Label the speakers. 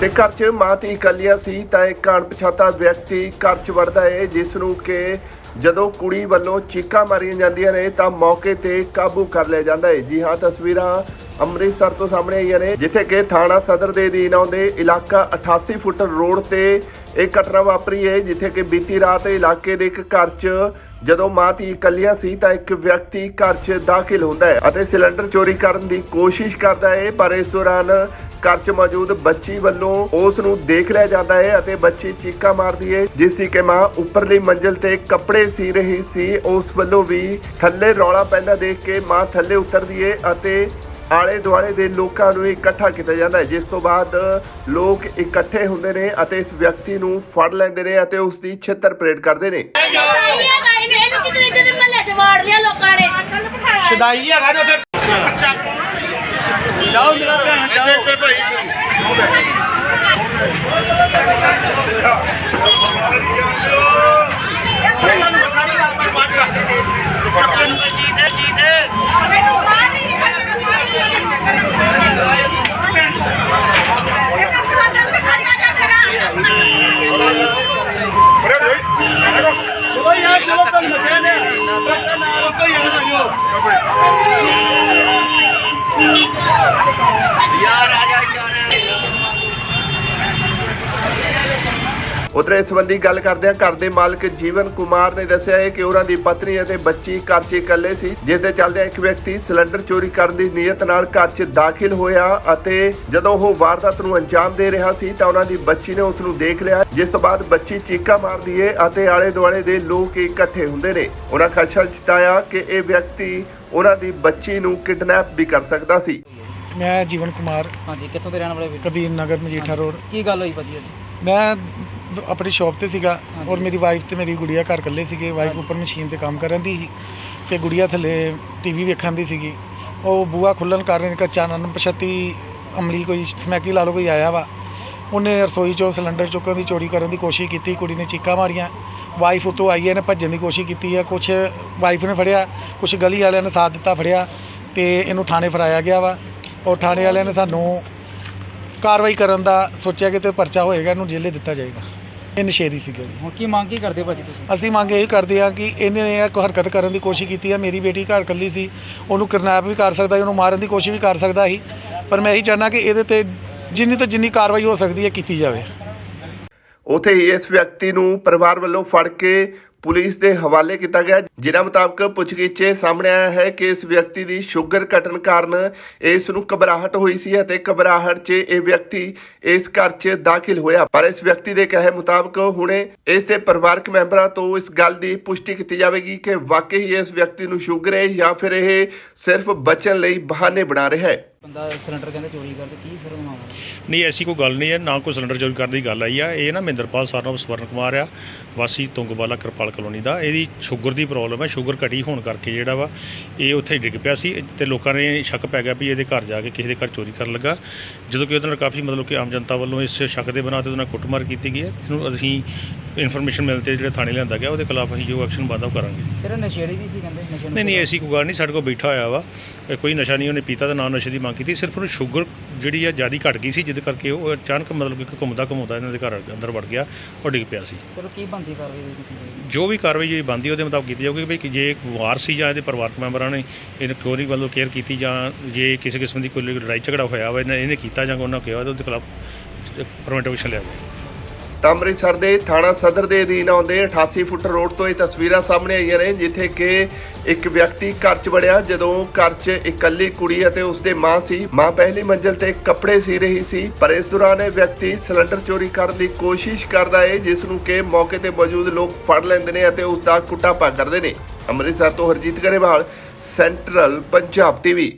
Speaker 1: ਤੇ ਘਰ 'ਚ ਮਾਂ ਤੇ ਇਕੱਲੀਆਂ ਸੀ, ਤਾਂ ਇੱਕ ਅਣਪਛਾਤਾ ਵਿਅਕਤੀ ਘਰ 'ਚ ਵੜਦਾ ਹੈ ਜਿਸ ਨੂੰ ਕਿ ਜਦੋਂ ਕੁੜੀ ਵੱਲੋਂ ਚੀਕਾਂ ਮਾਰੀਆਂ ਜਾਂਦੀਆਂ ਨੇ, ਤਾਂ ਮੌਕੇ ਤੇ ਕਾਬੂ ਕਰ ਲਿਆ ਜਾਂਦਾ ਹੈ ਜੀ ਹਾਂ, ਤਸਵੀਰਾਂ ਅੰਮ੍ਰਿਤਸਰ ਤੋਂ ਸਾਹਮਣੇ ਆਈਆਂ ਨੇ, ਜਿੱਥੇ ਕਿ ਥਾਣਾ ਸਦਰ ਦੇ ਅਧੀਨ ਆਉਂਦੇ ਇਲਾਕਾ 88 ਫੁੱਟ ਰੋਡ ਤੇ ਇਹ ਘਟਨਾ ਵਾਪਰੀ ਹੈ ਜਿੱਥੇ ਕਿ ਬੀਤੀ ਰਾਤ ਇਲਾਕੇ ਦੇ ਇੱਕ ਘਰ 'ਚ ਜਦੋਂ ਮਾਂ ਧੀ ਇਕੱਲੀਆਂ ਸੀ, ਤਾਂ ਇੱਕ ਵਿਅਕਤੀ ਘਰ 'ਚ ਦਾਖਲ ਹੁੰਦਾ ਹੈ ਅਤੇ ਸਿਲੰਡਰ ਚੋਰੀ ਕਰਨ ਦੀ ਕੋਸ਼ਿਸ਼ ਕਰਦਾ ਹੈ ਪਰ ਇਸ ਦੌਰਾਨ ਘਰ 'ਚ ਮੌਜੂਦ ਬੱਚੀ ਵੱਲੋਂ ਉਸ ਨੂੰ ਦੇਖ ਲਿਆ ਜਾਂਦਾ ਹੈ ਅਤੇ ਬੱਚੀ ਚੀਕਾਂ ਮਾਰਦੀ ਹੈ ਜਿਸ ਦੀ ਕਿ ਮਾਂ ਉੱਪਰਲੀ ਮੰਜ਼ਲ ਤੇ ਕੱਪੜੇ ਸੀ ਰਹੀ ਸੀ। ਉਸ ਵੱਲੋਂ ਵੀ ਥੱਲੇ ਰੌਲਾ ਪੈਂਦਾ ਦੇਖ ਕੇ ਮਾਂ ਥੱਲੇ ਉਤਰਦੀ ਹੈ ਅਤੇ ਆਲੇ ਦੁਆਲੇ ਦੇ ਲੋਕਾਂ ਨੂੰ ਇਕੱਠਾ ਕੀਤਾ ਜਾਂਦਾ ਹੈ ਜਿਸ ਤੋਂ ਬਾਅਦ ਲੋਕ ਇਕੱਠੇ ਹੁੰਦੇ ਨੇ ਅਤੇ ਇਸ ਵਿਅਕਤੀ ਨੂੰ ਫੜ ਲੈਂਦੇ ਨੇ ਅਤੇ ਉਸ ਦੀ ਛਿੱਤਰ ਪਰੇਡ ਕਰਦੇ ਨੇ।
Speaker 2: ਸ਼ਦਾਈਆਂ ਗਾਈ ਨੇ ਇਹਨੂੰ ਕਿਤੇ ਕਿਤੇ ਮਹੱਲੇ 'ਚ ਵਾੜ ਲਿਆ ਲੋਕਾਂ ਨੇ।
Speaker 3: ਸ਼ਦਾਈ ਹੈਗਾ ਤੇ ਉੱਥੇ। ਜਾਓ ਮੇਰਾ ਭੈਣ ਜਾਓ। ਕੋਈ ਯਾਰ ਚਲੋ ਤੁਹਾਨੂੰ ਮਚੇ ਨੇ ਬੱਚਾ ਨਾ ਰੁਕੋ ਯਾਰ ਆ ਜਾਓ
Speaker 1: ਉਧਰ ਇਸ ਸੰਬੰਧੀ ਗੱਲ ਕਰਦਿਆਂ ਘਰ ਦੇ ਮਾਲਕ ਜੀਵਨ ਕੁਮਾਰ ਨੇ ਦੱਸਿਆ ਹੈ ਕਿ ਉਹਨਾਂ ਦੀ ਪਤਨੀ ਅਤੇ ਬੱਚੀ ਘਰ 'ਚ ਇਕੱਲੇ ਸੀ ਜਿਸ ਦੇ ਚੱਲਦਿਆਂ ਇੱਕ ਵਿਅਕਤੀ ਸਿਲੰਡਰ ਚੋਰੀ ਕਰਨ ਦੀ ਨੀਅਤ ਨਾਲ ਘਰ 'ਚ ਦਾਖਲ ਹੋਇਆ ਅਤੇ ਜਦੋਂ ਉਹ ਵਾਰਦਾਤ ਨੂੰ ਅੰਜਾਮ ਦੇ ਰਿਹਾ ਸੀ ਤਾਂ ਉਹਨਾਂ ਦੀ ਬੱਚੀ ਨੇ ਉਸ ਨੂੰ ਦੇਖ ਲਿਆ ਜਿਸ ਤੋਂ ਬਾਅਦ ਬੱਚੀ ਚੀਕਾਂ ਮਾਰਦੀ ਹੈ ਅਤੇ ਆਲੇ ਦੁਆਲੇ ਦੇ ਲੋਕ ਇਕੱਠੇ ਹੁੰਦੇ ਨੇ। ਉਹਨਾਂ ਖਦਸ਼ਾ ਜਤਾਇਆ ਕਿ ਇਹ ਵਿਅਕਤੀ ਉਹਨਾਂ ਦੀ ਬੱਚੀ ਨੂੰ ਕਿਡਨੈਪ ਵੀ ਕਰ ਸਕਦਾ ਸੀ।
Speaker 4: ਮੈਂ ਜੀਵਨ ਕੁਮਾਰ
Speaker 5: ਹਾਂਜੀ ਕਿੱਥੋਂ ਦੇ ਰਹਿਣ ਵਾਲੇ ਵੀਰ
Speaker 4: ਕਬੀਰ ਨਗਰ ਮਜੀਠਾ ਰੋਡ।
Speaker 5: ਕੀ ਗੱਲ ਹੋਈ ਭਾਜੀ ਅੱਜ?
Speaker 4: ਮੈਂ ਆਪਣੀ ਸ਼ਾਪ ਤੇ ਸੀਗਾ। ਔਰ ਮੇਰੀ ਵਾਈਫ ਤੇ ਮੇਰੀ ਗੁੜੀਆ ਘਰ ਇਕੱਲੇ ਸੀਗੇ ਵਾਈਫ। ਉੱਪਰ ਮਸ਼ੀਨ ਤੇ ਕੰਮ ਕਰਨ ਦੀ ਸੀ ਤੇ ਗੁੜੀਆ ਥੱਲੇ ਟੀਵੀ ਵੇਖਣ ਦੀ ਸੀਗੀ। ਉਹ ਬੂਆ ਖੁੱਲਣ ਕਾਰਨ ਇੱਕ ਅਚਾਨਕ ਪਛਤੀ ਅਮਲੀ ਕੋਈ ਸਮੈਕੀ ਲਾ ਲਓ ਕੋਈ ਆਇਆ ਵਾ। ਉਹਨੇ ਰਸੋਈ ਚੋਂ ਸਿਲੰਡਰ ਚੁੱਕਣ ਦੀ ਚੋਰੀ ਕਰਨ ਦੀ ਕੋਸ਼ਿਸ਼ ਕੀਤੀ ਕੁੜੀ ਨੇ ਚੀਕਾਂ ਮਾਰੀਆਂ। ਵਾਈਫ ਉੱਤੋਂ ਆਈ ਹੈ ਨੇ ਭੱਜਣ ਦੀ ਕੋਸ਼ਿਸ਼ ਕੀਤੀ ਹੈ। ਕੁਛ ਵਾਈਫ ਨੇ ਫੜਿਆ ਕੁਛ ਗਲੀ ਵਾਲਿਆਂ ਨੇ ਸਾਥ ਦਿੱਤਾ ਫੜਿਆ ਤੇ ਇਹਨੂੰ ਥਾਣੇ ਫੜਾਇਆ ਗਿਆ ਵਾ। ਔਰ ਥਾਣੇ ਵਾਲਿਆਂ ਨੇ ਸਾਨੂੰ ਕਾਰਵਾਈ ਕਰਨ ਦਾ ਸੋਚਿਆ ਕਿ ਤੇ ਪਰਚਾ ਹੋਏਗਾ ਇਹਨੂੰ ਜੇਲੇ ਦਿੱਤਾ ਜਾਏਗਾ। ਇਹ ਨਸ਼ੇਰੀ ਸੀਗਾ ਜੀ।
Speaker 5: ਹੁਣ ਕੀ ਮੰਗ ਕੀ ਕਰਦੇ ਭਾਜੀ ਤੁਸੀਂ?
Speaker 4: ਅਸੀਂ ਮੰਗ ਇਹ ਕਰਦੇ ਹਾਂ ਕਿ ਇਹਨੇ ਇਹ ਕੋਈ ਹਰਕਤ ਕਰਨ ਦੀ ਕੋਸ਼ਿਸ਼ ਕੀਤੀ ਹੈ ਮੇਰੀ ਬੇਟੀ ਘਰ ਇਕੱਲੀ ਸੀ ਉਹਨੂੰ ਕਿਡਨੈਪ ਵੀ ਕਰ ਸਕਦਾ ਸੀ ਉਹਨੂੰ ਮਾਰਨ ਦੀ ਕੋਸ਼ਿਸ਼ ਵੀ ਕਰ ਸਕਦਾ ਸੀ। ਪਰ ਮੈਂ ਇਹੀ ਚਾਹੁੰਦਾ ਕਿ ਇਹਦੇ ਤੇ ਜਿੰਨੀ ਤੋਂ ਜਿੰਨੀ ਕਾਰਵਾਈ ਹੋ ਸਕਦੀ ਹੈ ਕੀਤੀ ਜਾਵੇ।
Speaker 1: ਉਥੇ ਹੀ ਇਸ ਵਿਅਕਤੀ ਨੂੰ ਪਰਿਵਾਰ ਵੱਲੋਂ ਫੜ ਕੇ ਪੁਲਿਸ ਦੇ ਹਵਾਲੇ ਕੀਤਾ ਗਿਆ। ਜਿਨ੍ਹਾਂ ਮੁਤਾਬਕ ਪੁੱਛਗਿੱਛ 'ਚ ਸਾਹਮਣੇ ਆਇਆ ਹੈ ਕਿ ਇਸ ਵਿਅਕਤੀ ਦੀ ਸ਼ੂਗਰ ਘਟਣ ਕਾਰਨ ਇਸ ਨੂੰ ਘਬਰਾਹਟ ਹੋਈ ਸੀ ਅਤੇ ਘਬਰਾਹਟ 'ਚ ਇਹ ਵਿਅਕਤੀ ਇਸ ਘਰ 'ਚ ਦਾਖਲ ਹੋਇਆ। ਪਰ ਇਸ ਵਿਅਕਤੀ ਦੇ ਕਹੇ ਮੁਤਾਬਕ ਹੁਣੇ ਇਸ ਦੇ ਪਰਿਵਾਰਕ ਮੈਂਬਰਾਂ ਤੋਂ ਇਸ ਗੱਲ ਦੀ ਪੁਸ਼ਟੀ ਕੀਤੀ ਜਾਵੇਗੀ ਕਿ ਵਾਕਈ ਹੀ ਇਸ ਵਿਅਕਤੀ ਨੂੰ ਸ਼ੂਗਰ ਹੈ ਜਾਂ ਫਿਰ ਇਹ ਸਿਰਫ ਬਚਣ ਲਈ ਬਹਾਨੇ ਬਣਾ ਰਿਹਾ ਹੈ।
Speaker 5: ਬੰਦਾ ਸਿਲੰਡਰ ਕਹਿੰਦੇ ਚੋਰੀ ਕਰਦੇ, ਕੀ ਸਰ ਉਹਦਾ ਮਾਮਲਾ
Speaker 6: ਨਹੀਂ, ਐਸੀ ਕੋਈ ਗੱਲ ਨਹੀਂ ਹੈ, ਨਾ ਕੋਈ ਸਿਲੰਡਰ ਚੋਰੀ ਕਰਨ ਦੀ ਗੱਲ ਆਈ ਆ। ਇਹ ਨਾ ਮਹਿੰਦਰਪਾਲ ਸਰਨਾਮ ਸਵਰਨ ਕੁਮਾਰ ਆ, ਵਾਸੀ ਤੁੰਗਵਾਲਾ ਕਿਰਪਾਲ ਕਲੋਨੀ ਦਾ। ਇਹਦੀ ਸ਼ੂਗਰ ਦੀ ਪ੍ਰੋਬਲਮ ਹੈ ਸ਼ੂਗਰ ਘਟੀ ਹੋਣ ਕਰਕੇ ਜਿਹੜਾ ਵਾ, ਇਹ ਉੱਥੇ ਡਿੱਗ ਪਿਆ ਸੀ ਤੇ ਲੋਕਾਂ ਨੇ ਸ਼ੱਕ ਪੈ ਗਿਆ ਵੀ ਇਹਦੇ ਘਰ ਜਾ ਕੇ ਕਿਸੇ ਦੇ ਘਰ ਚੋਰੀ ਕਰਨ ਲੱਗਾ। ਜਦੋਂ ਕਿ ਉਹਦੇ ਨਾਲ ਕਾਫੀ ਮਤਲਬ ਕਿ ਆਮ ਜਨਤਾ ਵੱਲੋਂ ਇਸ ਸ਼ੱਕ ਦੇ ਬਣਾ ਤੇ ਉਹਦੇ ਨਾਲ ਕੁੱਟਮਾਰ ਕੀਤੀ ਗਈ ਹੈ। ਇਹਨੂੰ ਅਸੀਂ ਇਨਫੋਰਮੇਸ਼ਨ ਮਿਲਦੇ ਜਿਹੜੇ ਥਾਣੇ ਲਿਆਂਦਾ ਗਿਆ ਉਹਦੇ ਖਿਲਾਫ ਅਸੀਂ ਜੋ ਐਕਸ਼ਨ ਬਣਦਾ ਉਹ ਕਰਾਂਗੇ।
Speaker 5: ਸਿਰ ਨਸ਼ੇੜੀ ਵੀ ਸੀ ਕਹਿੰਦੇ ਨਸ਼ੇ
Speaker 6: ਨਹੀਂ ਨਹੀਂ ਐਸੀ ਕੋਈ ਗੱਲ ਨਹੀਂ ਸਾਡੇ ਕੋਲ ਬੈਠਾ ਹੋਇਆ ਵਾ ਇਹ ਕੋਈ ਨਸ਼ਾ ਨਹੀਂ ਉਹਨੇ ਪੀਤਾ ਤੇ ਨਾ ਨਸ਼ੇ ਦੀ ਮੰਗ ਕੀਤੀ ਸਿਰਫ ਉਹਨੂੰ ਸ਼ੂਗਰ ਜਿਹੜੀ ਆ ਜ਼ਿਆਦਾ ਘਟ ਗਈ ਸੀ ਜਿਹਦੇ ਕਰਕੇ ਉਹ ਅਚਾਨਕ ਮਤਲਬ ਕਿ ਘੁੰਮਦਾ ਘੁੰਮਦਾ ਇਹਨਾਂ ਦੇ ਘਰ ਅੰਦਰ ਵੜ ਗਿਆ ਉਹ ਡਿੱਗ ਪਿਆ ਸੀ।
Speaker 5: ਸਿਰ ਕੀ ਬੰਦੀ ਹੋਈ ਕੀਤੀ ਜਾਏਗੀ?
Speaker 6: ਜੋ ਵੀ ਕਾਰਵਾਈ ਜਿਹੜੀ ਬੰਦੀ ਉਹਦੇ ਮੁਤਾਬਕ ਕੀਤੀ ਜਾਊਗੀ ਵੀ ਕਿ ਜੇ ਇੱਕ ਵਾਰ ਸੀ ਜਾਂ ਇਹਦੇ ਪਰਿਵਾਰਕ ਮੈਂਬਰਾਂ ਨੇ ਇਹਨੂੰ ਚੋਰੀ ਵੱਲੋਂ ਕੇਅਰ ਕੀਤੀ ਜਾਂ ਜੇ ਕਿਸੇ ਕਿਸਮ ਦੀ ਕੋਈ ਲੜਾਈ ਝਗੜਾ ਹੋਇਆ ਵਾ ਇਹਨੇ ਕੀਤਾ ਜਾਂ ਉਹਨਾਂ ਕਿਹਾ ਤਾਂ ਉਹਦੇ ਖਿਲਾਫ ਪਰਮਿਟ ਐਕਸ਼ਨ ਲਿਆ ਜਾਵੇ
Speaker 1: ਤਾਂ ਅੰਮ੍ਰਿਤਸਰ ਦੇ ਥਾਣਾ ਸਦਰ ਦੇ ਅਧੀਨ ਆਉਂਦੇ 88 ਫੁੱਟ ਰੋਡ ਤੋਂ ਇਹ ਤਸਵੀਰਾਂ ਸਾਹਮਣੇ ਆਈਆਂ ਨੇ, ਜਿੱਥੇ ਕਿ ਇੱਕ ਵਿਅਕਤੀ ਘਰ 'ਚ ਵੜਿਆ, ਜਦੋਂ ਘਰ 'ਚ ਇਕੱਲੀ ਕੁੜੀ ਅਤੇ ਉਸਦੇ ਮਾਂ ਸੀ। ਮਾਂ ਪਹਿਲੀ ਮੰਜ਼ਲ ਤੇ ਕੱਪੜੇ ਸੀ ਰਹੀ ਸੀ, ਪਰ ਇਸ ਦੌਰਾਨ ਇਹ ਵਿਅਕਤੀ ਸਿਲੰਡਰ ਚੋਰੀ ਕਰਨ ਦੀ ਕੋਸ਼ਿਸ਼ ਕਰਦਾ ਹੈ ਜਿਸ ਨੂੰ ਕਿ ਮੌਕੇ ਤੇ ਮੌਜੂਦ ਲੋਕ ਫੜ ਲੈਂਦੇ ਨੇ ਅਤੇ ਉਸ ਦਾ ਕੁੱਟਾਪਾ ਕਰਦੇ ਨੇ। ਅੰਮ੍ਰਿਤਸਰ ਤੋਂ ਹਰਜੀਤ ਗਰੇਵਾਲ, ਸੈਂਟਰਲ ਪੰਜਾਬ ਟੀਵੀ।